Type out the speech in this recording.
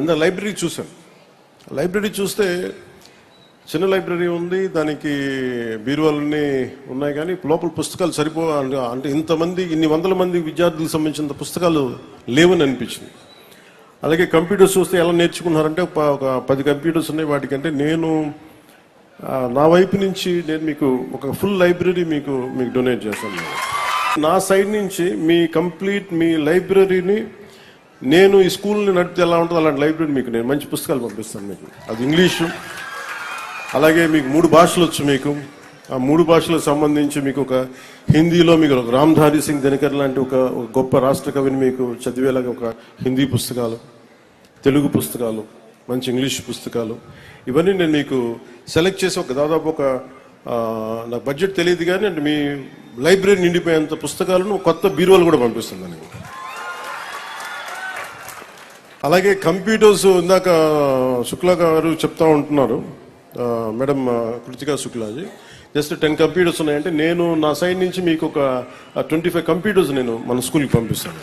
ఇందా లైబ్రరీ చూశాను లైబ్రరీ చూస్తే చిన్న లైబ్రరీ ఉంది దానికి బీరువాలన్నీ ఉన్నాయి కానీ లోపల పుస్తకాలు సరిపో అంటే ఇంతమంది ఇన్ని వందల మంది విద్యార్థులకు సంబంధించిన పుస్తకాలు లేవని అనిపించింది. అలాగే కంప్యూటర్స్ చూస్తే ఎలా నేర్చుకున్నారంటే ఒక ఒక పది కంప్యూటర్స్ ఉన్నాయి వాటికంటే నేను నా వైపు నుంచి నేను మీకు ఒక ఫుల్ లైబ్రరీ మీకు మీకు డొనేట్ చేస్తాను. నా సైడ్ నుంచి మీ కంప్లీట్ మీ లైబ్రరీని నేను ఈ స్కూల్ని నడిపితే ఎలా ఉంటుందో అలాంటి లైబ్రరీ మీకు నేను మంచి పుస్తకాలు పంపిస్తాను మీకు. అది ఇంగ్లీషు. అలాగే మీకు మూడు భాషలు వచ్చు మీకు. ఆ మూడు భాషలకు సంబంధించి మీకు ఒక హిందీలో మీకు ఒక రామ్ధారి సింగ్ దినకర్ లాంటి ఒక గొప్ప రాష్ట్ర కవిని మీకు చదివేలాగా ఒక హిందీ పుస్తకాలు తెలుగు పుస్తకాలు మంచి ఇంగ్లీష్ పుస్తకాలు. ఇవన్నీ నేను మీకు సెలెక్ట్ చేసి ఒక దాదాపు ఒక నాకు బడ్జెట్ తెలియదు కానీ అంటే మీ లైబ్రరీ నిండిపోయేంత పుస్తకాలను కొత్త బీరువాలు కూడా పంపిస్తున్నాను నేను అలాగే కంప్యూటర్స్ ఇందాక శుక్లా గారు చెప్తా ఉంటున్నారు. Madam Kritika Shukla ji. Just ten computers ఉన్నాయంటే నేను నా సైడ్ నుంచి మీకు ఒక ట్వంటీ ఫైవ్ కంప్యూటర్స్ నేను మన స్కూల్కి పంపిస్తాను.